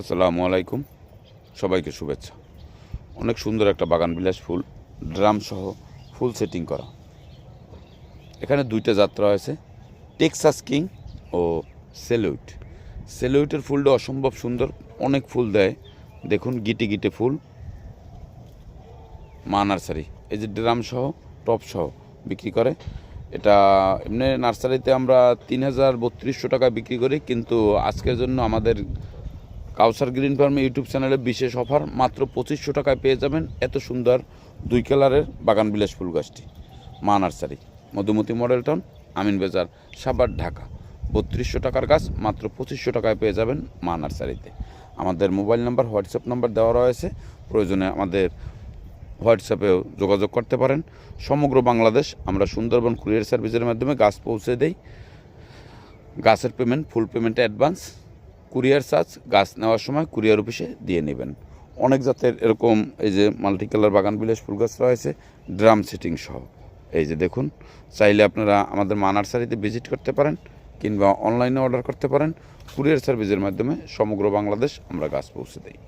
আসসালামু আলাইকুম। সবাইকে শুভেচ্ছা। অনেক সুন্দর একটা বাগান বিলাস ফুল, ড্রাম সহ ফুল সেটিং করা। এখানে দুইটা যাত্রা আছে টেক্সাস কিং ও সেলুইট। সেলুইটের ফুলটা অসম্ভব সুন্দর, অনেক ফুল দেয়। দেখুন, গিটে গিটে ফুল। মা নার্সারি, এই যে ড্রাম সহ, টপ সহ বিক্রি করে। এটা এমনি নার্সারিতে আমরা তিন হাজার বত্রিশশো টাকা বিক্রি করি, কিন্তু আজকের জন্য আমাদের কাউসার গ্রিন ফার্ম ইউটিউব চ্যানেলে বিশেষ অফার, মাত্র পঁচিশশো টাকায় পেয়ে যাবেন এত সুন্দর দুই কালারের বাগান বিলাস ফুল গাছটি। Maa nursery, Madhumati model town, Amin Bazar Savar Dhaka. বত্রিশশো টাকার গাছ, মাত্র পঁচিশশো টাকায় পেয়ে যাবেন মা নার্সারিতে। আমাদের মোবাইল নাম্বার, হোয়াটসঅ্যাপ নাম্বার দেওয়া রয়েছে। প্রয়োজনে আমাদের হোয়াটসঅ্যাপেও যোগাযোগ করতে পারেন। সমগ্র বাংলাদেশ আমরা সুন্দরবন কুরিয়ার সার্ভিসের মাধ্যমে গাছ পৌঁছে দেই। গাছের payment, full payment advance. Courier charge, গাছ নেওয়ার সময় কুরিয়ার অফিসে দিয়ে নেবেন। অনেক জাতের এরকম এই যে মাল্টি কালার বাগান বিলাস ফুল গাছ রয়েছে, ড্রাম সেটিং সহ। এই যে দেখুন, চাইলে আপনারা আমাদের মা নার্সারিতে ভিজিট করতে পারেন কিংবা অনলাইনে অর্ডার করতে পারেন। কুরিয়ার সার্ভিসের মাধ্যমে সমগ্র বাংলাদেশ আমরা গাছ পৌঁছে দিই।